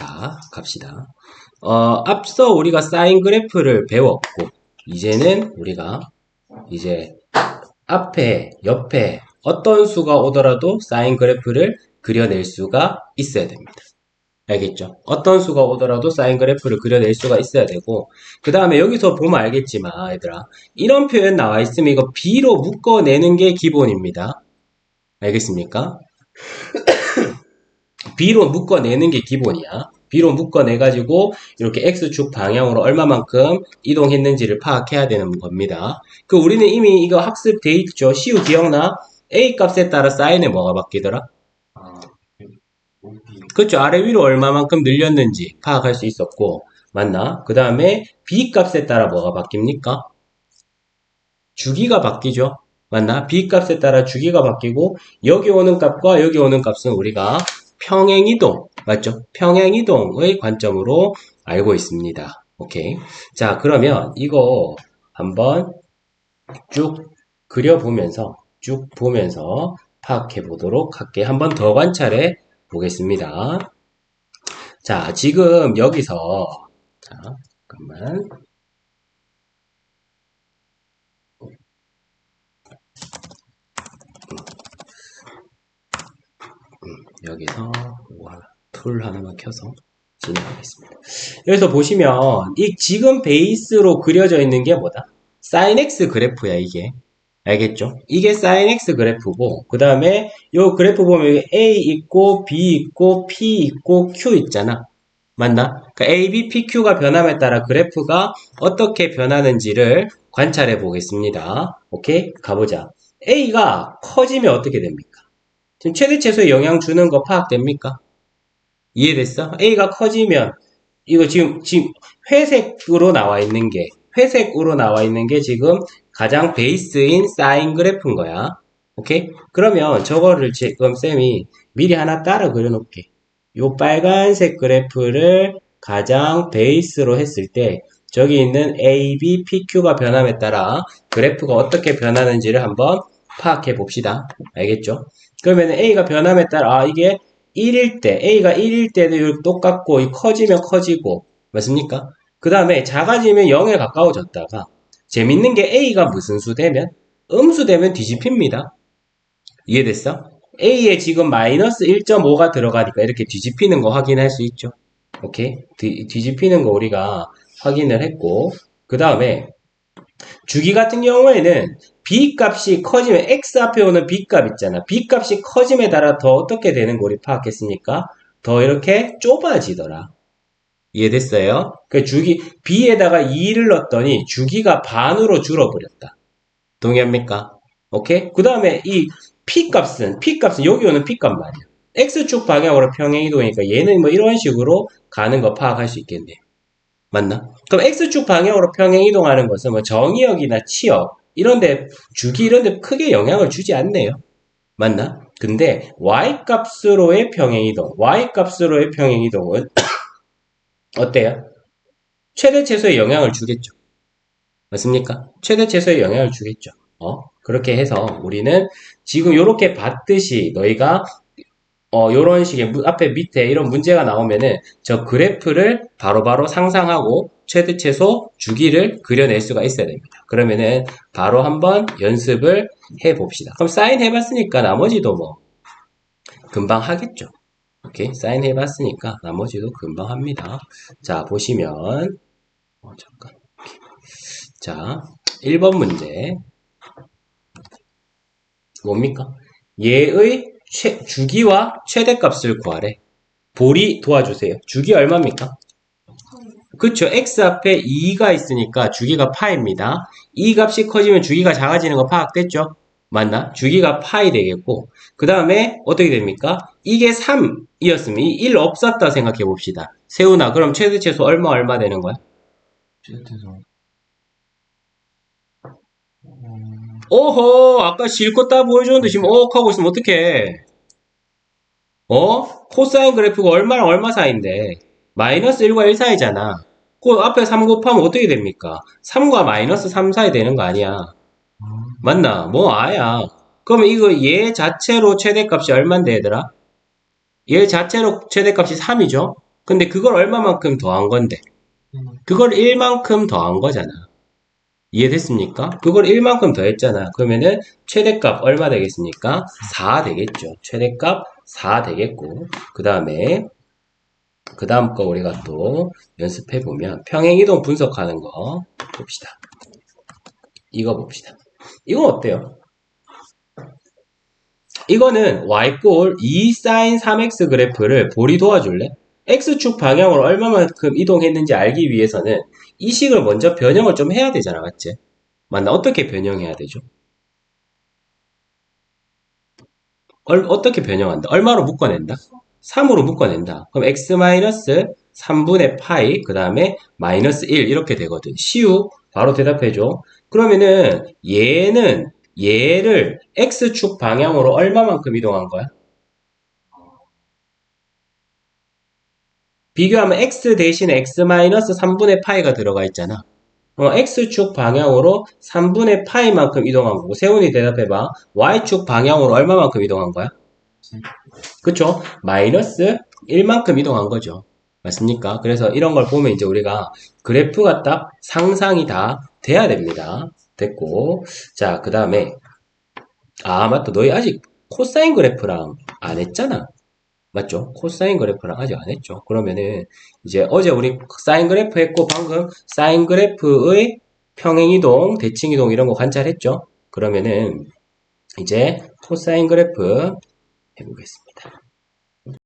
자, 갑시다. 어, 앞서 우리가 사인 그래프를 배웠고, 이제는 우리가 이제 앞에, 옆에 어떤 수가 오더라도 사인 그래프를 그려낼 수가 있어야 됩니다. 알겠죠? 어떤 수가 오더라도 사인 그래프를 그려낼 수가 있어야 되고, 그 다음에 여기서 보면 알겠지만, 얘들아, 이런 표현 나와 있으면 이거 B로 묶어내는 게 기본입니다. 알겠습니까? B로 묶어내는 게 기본이야. B로 묶어내가지고 이렇게 X축 방향으로 얼마만큼 이동했는지를 파악해야 되는 겁니다. 그 우리는 이미 이거 학습돼 있죠. 시우 기억나? A 값에 따라 사인에 뭐가 바뀌더라? 그렇죠. 아래 위로 얼마만큼 늘렸는지 파악할 수 있었고 맞나? 그 다음에 B 값에 따라 뭐가 바뀝니까? 주기가 바뀌죠. 맞나? B 값에 따라 주기가 바뀌고 여기 오는 값과 여기 오는 값은 우리가 평행이동 맞죠? 평행이동의 관점으로 알고 있습니다. 오케이. 자 그러면 이거 한번 쭉 그려보면서 쭉 보면서 파악해 보도록 할게. 한번 더 관찰해 보겠습니다. 자, 지금 여기서, 자, 잠깐만. 여기서 와, 툴 하나만 켜서 진행하겠습니다. 여기서 보시면 이 지금 베이스로 그려져 있는 게 뭐다? sin x 그래프야 이게. 알겠죠? 이게 sin x 그래프고 그 다음에 요 그래프 보면 A 있고 B 있고 P 있고 Q 있잖아. 맞나? 그러니까 A, B, P, Q가 변함에 따라 그래프가 어떻게 변하는지를 관찰해 보겠습니다. 오케이? 가보자. A가 커지면 어떻게 됩니까? 지금 최대 최소의 영향 주는 거 파악됩니까? 이해됐어? A가 커지면 이거 지금 지금 회색으로 나와 있는 게 회색으로 나와 있는 게 지금 가장 베이스인 사인 그래프인 거야. 오케이? 그러면 저거를 지금 쌤이 미리 하나 따라 그려놓을게. 요 빨간색 그래프를 가장 베이스로 했을 때 저기 있는 A, B, P, Q가 변함에 따라 그래프가 어떻게 변하는지를 한번 파악해 봅시다. 알겠죠? 그러면 A가 변함에 따라 아 이게 1일 때 A가 1일 때도 이렇게 똑같고 이 커지면 커지고 맞습니까? 그 다음에 작아지면 0에 가까워졌다가 재밌는 게 A가 무슨 수 되면? 음수 되면 뒤집힙니다. 이해됐어? A에 지금 마이너스 1.5가 들어가니까 이렇게 뒤집히는 거 확인할 수 있죠. 오케이? 뒤, 뒤집히는 거 우리가 확인을 했고, 그 다음에 주기 같은 경우에는 B 값이 커지면 X 앞에 오는 B 값 있잖아. B 값이 커짐에 따라 더 어떻게 되는 거 우리 파악했으니까 더 이렇게 좁아지더라. 이해됐어요? 그 주기 B에다가 2를 넣었더니 주기가 반으로 줄어버렸다. 동의합니까? 오케이? 그 다음에 이 P 값은 P 값은 여기 오는 P 값 말이야. X축 방향으로 평행 이동이니까 얘는 뭐 이런 식으로 가는 거 파악할 수 있겠네. 맞나? 그럼 X축 방향으로 평행 이동하는 것은 뭐 정의역이나 치역 이런데 주기 이런데 크게 영향을 주지 않네요. 맞나? 근데 Y 값으로의 평행 이동, Y 값으로의 평행 이동은 어때요? 최대 최소의 영향을 주겠죠. 맞습니까? 최대 최소의 영향을 주겠죠. 어? 그렇게 해서 우리는 지금 이렇게 봤듯이 너희가 어, 요런 식의 무- 앞에 밑에 이런 문제가 나오면은 저 그래프를 바로 바로 상상하고 최대 최소 주기를 그려낼 수가 있어야 됩니다. 그러면은 바로 한번 연습을 해 봅시다. 그럼 사인 해봤으니까 나머지도 뭐 금방 하겠죠. 오케이 사인 해봤으니까 나머지도 금방 합니다. 자 보시면 어, 잠깐 오케이. 자 1번 문제 뭡니까? 얘의 최- 주기와 최대값을 구하래. 볼이 도와주세요. 주기 얼마입니까? 그쵸. x 앞에 2가 있으니까 주기가 파입니다. 이 값이 커지면 주기가 작아지는 거 파악됐죠? 맞나? 주기가 파이 되겠고 그 다음에 어떻게 됩니까? 이게 3이었으면 이 1 없었다 생각해 봅시다. 세훈아 그럼 최대 최소 얼마 얼마 되는 거야? 최대에서 음, 오호 아까 실컷 다 보여줬는데 지금 어억 하고 있으면 어떡해 어? 코사인 그래프가 얼마랑 얼마 사이인데 마이너스 1과 1 사이잖아 그 앞에 3 곱하면 어떻게 됩니까? 3과 마이너스 3 사이 되는 거 아니야 맞나? 뭐 아야 그러면 이거 얘 자체로 최대값이 얼만데 얘들아? 얘 자체로 최대값이 3이죠? 근데 그걸 얼마만큼 더한 건데? 음. 그걸 1만큼 더한 거잖아. 이해됐습니까? 그걸 1만큼 더했잖아. 그러면은 최대값 얼마 되겠습니까? 4 되겠죠. 최대값 4 되겠고 그 다음에 그 다음 거 우리가 또 연습해 보면 평행이동 분석하는 거 봅시다. 이거 봅시다. 이건 어때요? 이거는 y꼴 2sin 3x 그래프를 볼이 도와줄래? X축 방향으로 얼마만큼 이동했는지 알기 위해서는 이 식을 먼저 변형을 좀 해야 되잖아, 맞지? 맞나? 어떻게 변형해야 되죠? 얼, 어떻게 변형한다? 얼마로 묶어낸다? 3으로 묶어낸다. 그럼 x 마이너스 3분의 파이, 그 다음에 마이너스 1 이렇게 되거든. 시우 바로 대답해줘. 그러면은 얘는 얘를 x축 방향으로 얼마만큼 이동한 거야? 비교하면 x 대신에 x 마이너스 3분의 파이가 들어가 있잖아. 어, x축 방향으로 3분의 파이만큼 이동한 거고 세훈이 대답해봐. y축 방향으로 얼마만큼 이동한 거야? 그쵸? 마이너스 1만큼 이동한 거죠. 맞습니까? 그래서 이런 걸 보면 이제 우리가 그래프가 딱 상상이 다 돼야 됩니다. 됐고. 자, 그 다음에, 아, 맞다. 너희 아직 코사인 그래프랑 안 했잖아. 맞죠? 코사인 그래프랑 아직 안 했죠. 그러면은, 이제 어제 우리 사인 그래프 했고, 방금 사인 그래프의 평행이동, 대칭이동 이런 거 관찰했죠? 그러면은, 이제 코사인 그래프 해보겠습니다.